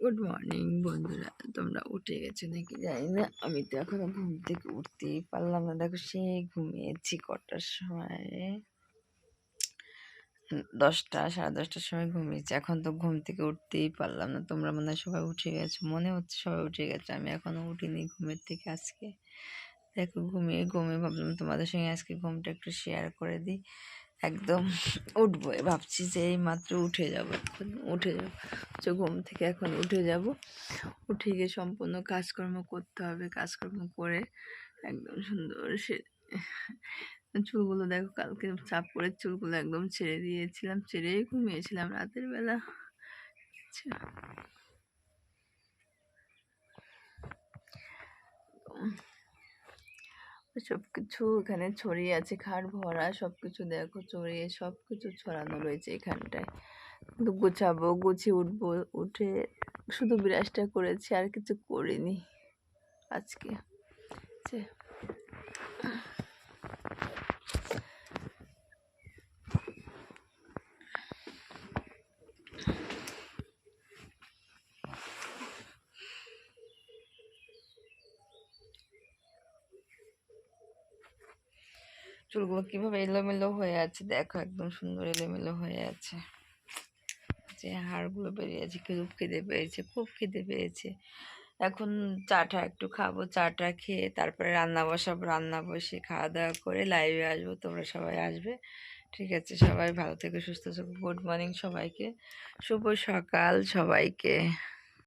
Good morning বন্ধুরা। তোমরা উঠে গেছো নাকি জানি না। আমি তো এখনও ঘুম থেকে উঠতেই পারলাম না। দেখো সেই ঘুমিয়েছি কটার সময়? দশটা, সাড়ে দশটার সময় ঘুমিয়েছি। এখন তো ঘুম থেকে উঠতেই পারলাম না। তোমরা মনে হয় সবাই উঠে গেছো। মনে হচ্ছে সবাই উঠে গেছে। আমি এখনও উঠিনি ঘুমের থেকে আজকে। দেখো, ঘুমিয়ে ঘুমিয়ে ভাবলাম তোমাদের সঙ্গে আজকে ঘুমটা একটু শেয়ার করে দিই। একদম উঠবো ভাবছি যে এই মাত্র উঠে যাব এখন, উঠে যাব। তো ঘুম থেকে এখন উঠে যাব। উঠে গিয়ে সম্পূর্ণ কাজকর্ম করতে হবে, কাজকর্ম করে একদম সুন্দর সে চুলগুলো দেখো, কালকে চাপ করে চুলগুলো একদম ছেড়ে দিয়েছিলাম, ছেড়েই ঘুমিয়েছিলাম রাতের বেলা। আচ্ছা। সব কিছু এখানে ছড়িয়ে আছে। খাট, ভরা সব কিছু দেখো ছড়িয়ে সব কিছু ছড়ানো রয়েছে এখানটায়। কিন্তু গুছাবো গুছিয়ে উঠবো, উঠে শুধু বিরাজটা করেছি, আর কিছু করিনি আজকে। চুলগুলো কীভাবে এলোমেলো হয়ে আছে, দেখো একদম সুন্দর এলোমেলো হয়ে আছে। যে হাড়গুলো বেরিয়ে আছে, খুব খিদে পেয়েছে, খুব খিদে পেয়েছে। এখন চাটা একটু খাব, চাটা খেয়ে তারপরে রান্না বসাবো, রান্না বসে খাওয়া দাওয়া করে লাইভে আসব, তোমরা সবাই আসবে। ঠিক আছে, সবাই ভালো থেকে, সুস্থ থাকো গুড মর্নিং সবাইকে, শুভ সকাল সবাইকে।